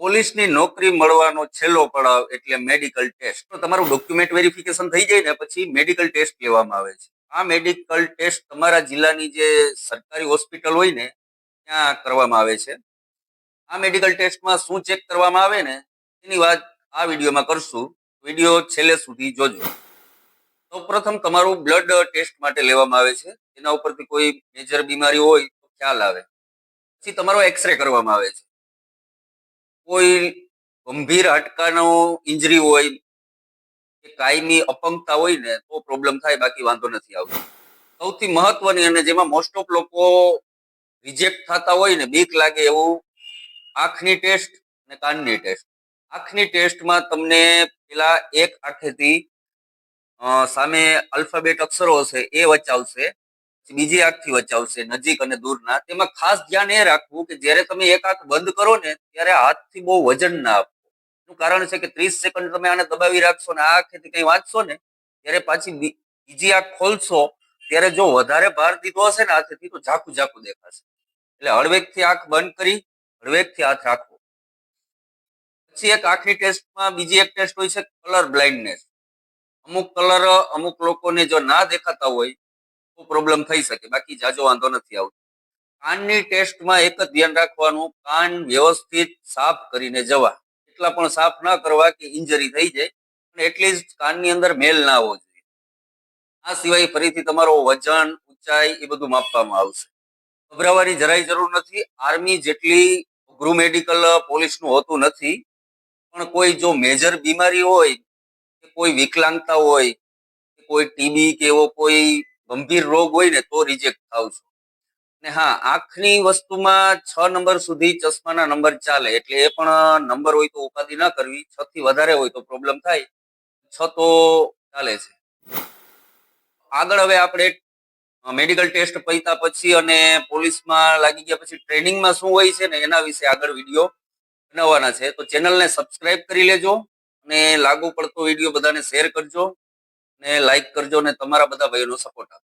પોલીસની નોકરી મળવાનો છેલ્લો પડાવ એટલે મેડિકલ ટેસ્ટ. તો તમારું ડોક્યુમેન્ટ વેરિફિકેશન થઈ જાય ને પછી મેડિકલ ટેસ્ટ લેવામાં આવે છે. આ મેડિકલ ટેસ્ટ તમારા જિલ્લાની જે સરકારી હોસ્પિટલ હોય ને, ત્યાં કરવામાં આવે છે. આ મેડિકલ ટેસ્ટમાં શું ચેક કરવામાં આવે ને, એની વાત આ વિડીયોમાં કરશું. વીડિયો છેલ્લે સુધી જોજો. સૌપ્રથમ તમારું બ્લડ ટેસ્ટ માટે લેવામાં આવે છે. એના ઉપરથી કોઈ મેજર બીમારી હોય તો ખ્યાલ આવે. પછી તમારો એક્સરે કરવામાં આવે છે. કોઈ ગંભીર હટકાનો ઇન્જરી હોય, કે કાયમી અપંગતા હોય ને, તો પ્રોબ્લેમ થાય, બાકી વાંધો નથી આવતો. સૌથી મહત્વની અને જેમાં મોસ્ટ ઓફ લોકો રિજેક્ટ થતા હોય ને, બીક લાગે એવું, આંખની ટેસ્ટ અને કાનની ટેસ્ટ. આંખની ટેસ્ટમાં તમને પેલા એક આંખેથી સામે આલ્ફાબેટ અક્ષરો હશે, એ વચાવશે બીજી આંખથી વચાવશે, નજીક અને દૂરના. તેમાં ખાસ ધ્યાન એ રાખવું કે જ્યારે તમે એક આંખ બંધ કરો ને ત્યારે હાથથી બહુ વજન ના આપો. એનું કારણ છે કે ત્રીસ સેકન્ડ તમે આને દબાવી રાખશો ને આ આંખેથી કંઈ વાંચશો ને, ત્યારે પાછી બીજી આંખ ખોલશો, ત્યારે જો વધારે ભાર દીધો હશે ને હાથેથી તો ઝાકું ઝાકું દેખાશે. એટલે હળવેકથી આંખ બંધ કરી, હળવેકથી હાથ રાખવો. પછી એક આંખની ટેસ્ટમાં બીજી એક ટેસ્ટ હોય છે કલર બ્લાઇન્ડનેસ. અમુક કલર અમુક લોકોને જો ના દેખાતા હોય, તો પ્રોબ્લેમ થઈ શકે, બાકી જાજો વાંધો નથી આવતો. કાનની ટેસ્ટમાં એક જ ધ્યાન રાખવાનું, કાન વ્યવસ્થિત સાફ કરીને જવા. એટલા પણ સાફ ના કરવા કે ઇન્જરી થઈ જાય અને એટલીસ્ટ કાનની અંદર મેલ ના આવવો જોઈએ. આ સિવાય ફરીથી તમારો વજન, ઊંચાઈ એ બધું માપવામાં આવશે. ગભરાવાની જરાય જરૂર નથી. આર્મી જેટલી ગૃહ મેડિકલ પોલીસનું હોતું નથી. પણ કોઈ જો મેજર બીમારી હોય, કે કોઈ વિકલાંગતા હોય, કે કોઈ ટીબી કે એવો કોઈ ગંભીર રોગ હોય ને તો રિજેક્ટ થાવ છો. ને હા આંખની વસ્તુમાં છ નંબર સુધી ચશ્માના નંબર ચાલે, એટલે એ પણ નંબર હોય તો ઉપાધિ ના કરવી, છ થી વધારે હોય તો પ્રોબ્લેમ થાય, છ તો ચાલે છે. આગળ હવે આપણે મેડિકલ ટેસ્ટ પૈતા પછી અને પોલીસમાં લાગી ગયા પછી ટ્રેનિંગમાં શું હોય છે ને એના વિશે આગળ વીડિયો બનાવવાના છે. તો ચેનલને સબસ્ક્રાઇબ કરી લેજો અને લાગુ પડતો વીડિયો બધાને શેર કરજો ને લાઈક કરજો અને તમારા બધા ભાઈઓનો સપોર્ટ આપજો.